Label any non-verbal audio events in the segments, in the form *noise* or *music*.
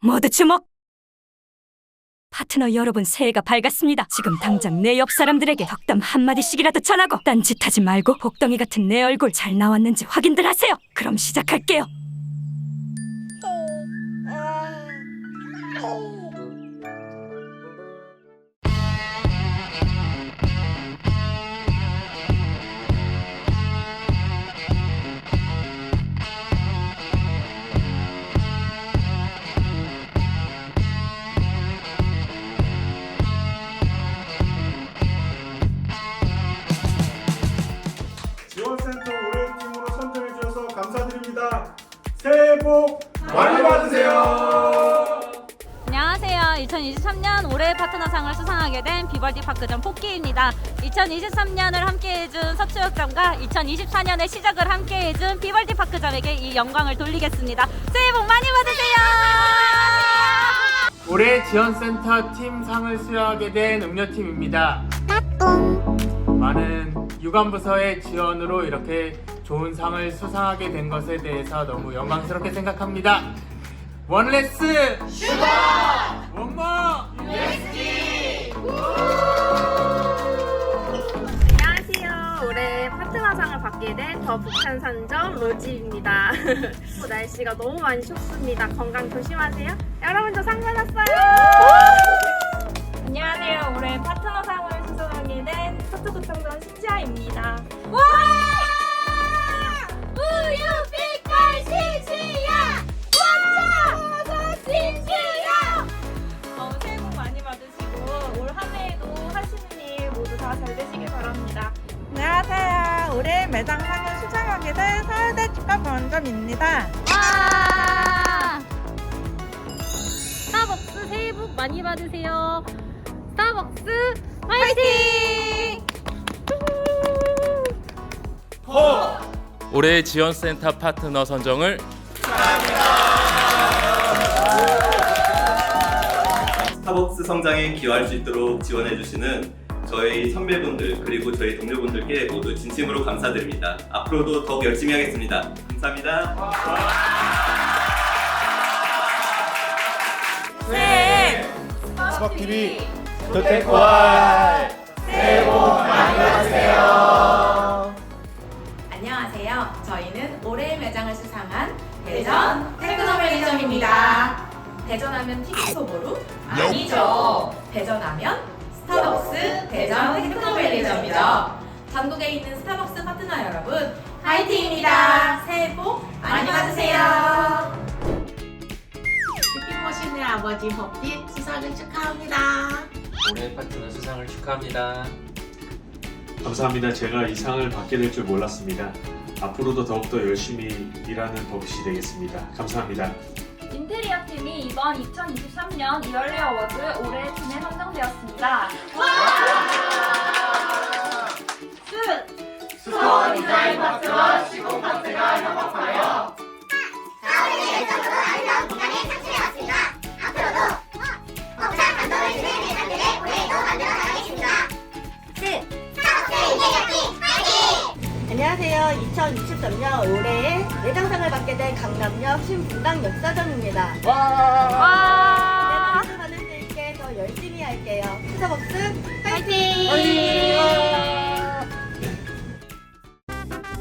모두 주목! 파트너 여러분 새해가 밝았습니다. 지금 당장 내 옆 사람들에게 덕담 한마디씩이라도 전하고 딴짓하지 말고 복덩이 같은 내 얼굴 잘 나왔는지 확인들 하세요. 그럼 시작할게요. 새해 복 많이 받으세요. 안녕하세요. 2023년 올해 파트너상을 수상하게 된 비벌디 파크점 포키입니다. 2023년을 함께해준 서초역점과 2024년의 시작을 함께해준 비벌디 파크점에게 이 영광을 돌리겠습니다. 새해 복 많이 받으세요. 올해 지원센터 팀 상을 수여하게 된 음료팀입니다. 많은 유관부서의 지원으로 이렇게 좋은 상을 수상하게 된 것에 대해서 너무 영광스럽게 생각합니다. 원레스 슈가 원모 안녕하세요. 올해 파트너상을 받게 된 더 북한산점 로지입니다. *laughs* 날씨가 너무 많이 춥습니다. 건강 조심하세요. 여러분도 상 받았어요. 안녕하세요. 올해 파트너상을 수상하게 된 서초구청장 신지아입니다. 되시길 바랍니다. 안녕하세요. 올해 매장상을 수상하게 된 서울대 축가보원점입니다. 와! 스타벅스 새해 복 많이 받으세요. 스타벅스 화이팅! 올해 지원센터 파트너 선정을 스타벅스 성장에 기여할 수 있도록 지원해주시는 저희 선배분들 그리고 저희 동료분들께 모두 진심으로 감사드립니다. 앞으로도 더욱 열심히 하겠습니다. 감사합니다. 스박TV 더테크와 새해 복 많이 받으세요. 안녕하세요. 저희는 올해 매장을 수상한 대전 테크노밸리점입니다. 대전하면 틱소보루? 아니죠. 대전하면 스타벅스 대전 테크노밸리점이죠. 전국에 있는 스타벅스 파트너 여러분, 화이팅입니다. 새해 복 많이 받으세요. 피머신의 아버지 법빛 수상을 축하합니다. 올해 파트너 수상을 축하합니다. 감사합니다. 제가 이 상을 받게 될 줄 몰랐습니다. 앞으로도 더욱더 열심히 일하는 법시 되겠습니다. 감사합니다. 인테리어 팀이 이번 2023년 이얼리 어워드 올해 팀에 선정되었습니다. 스! 스토어 디자인 파트와 시공 파트가 협업하여 2023년 올해의 매장상을 받게 된 강남역 신분당 역사점입니다. 와! 네, 박수 받을 수 있게 더 열심히 할게요. 스타벅스 화이팅!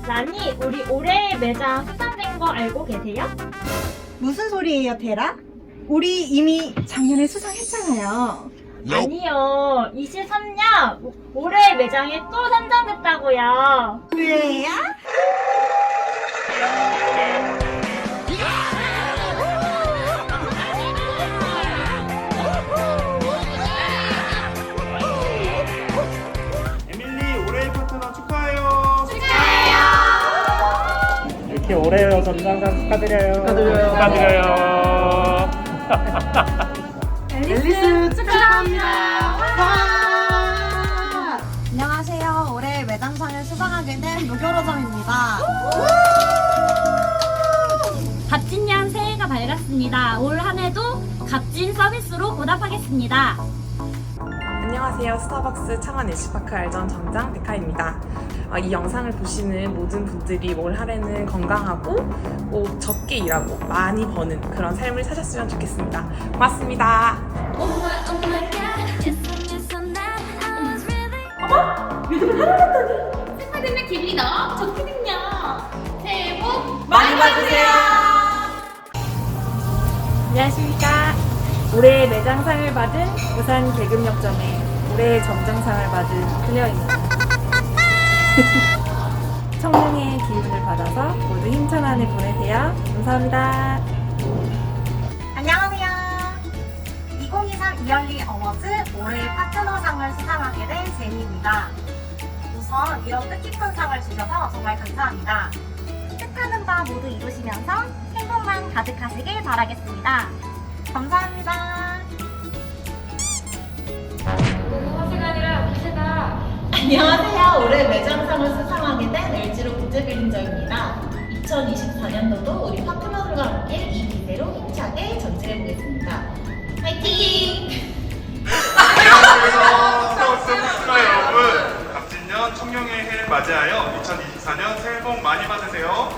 라니, 우리 올해 매장 수상된 거 알고 계세요? 무슨 소리예요, 테라? 우리 이미 작년에 수상했잖아요. 아니요. 23년 올해 매장에 또 선정됐다고요. 왜야? 에밀리 올해의 파트너 축하해요. 이렇게 올해 선정상 축하드려요. 축하드려요. 축하드려요. *laughs* 앨리스 축하합니다. 안녕하세요. 올해 매장상을 수상하게 된 무교로점입니다. 값진년 새해가 밝았습니다. 올 한 해도 값진 서비스로 보답하겠습니다. 안녕하세요. 스타벅스 창원 일시파크 알전 점장 백하입니다. 어, 이 영상을 보시는 모든 분들이 올 한해는 건강하고 꼭 적게 일하고 많이 버는 그런 삶을 사셨으면 좋겠습니다. 고맙습니다. 요즘 하나였더니 생활되면 기분이 너무 좋거든요. 새해 복 많이 받으세요. 안녕하십니까. 올해 매장상을 받은 부산 계급역점의 올해 점장상을 받은 클레어입니다. *laughs* 청룡의 기운을 받아서 모두 힘찬 한 해 보내세요. 감사합니다. 안녕하세요. 2023 이얼리 어워즈 올해 파트너상을 수상하게 된 제니입니다. 우선 이런 뜻깊은 상을 주셔서 정말 감사합니다. 뜻하는 바 모두 이루시면서 행복만 가득하시길 바라겠습니다. 감사합니다. 안녕하세요. 올해 매장상을 수상하게 된 LG로 국제빌딩저입니다. 2024년도도 우리 파트너들과 함께 이 기세로 힘차게 전진해 보겠습니다. 화이팅! 스타워스 국가 여러분. 갑진년 청룡의 해를 맞이하여 2024년 새해 복 많이 받으세요.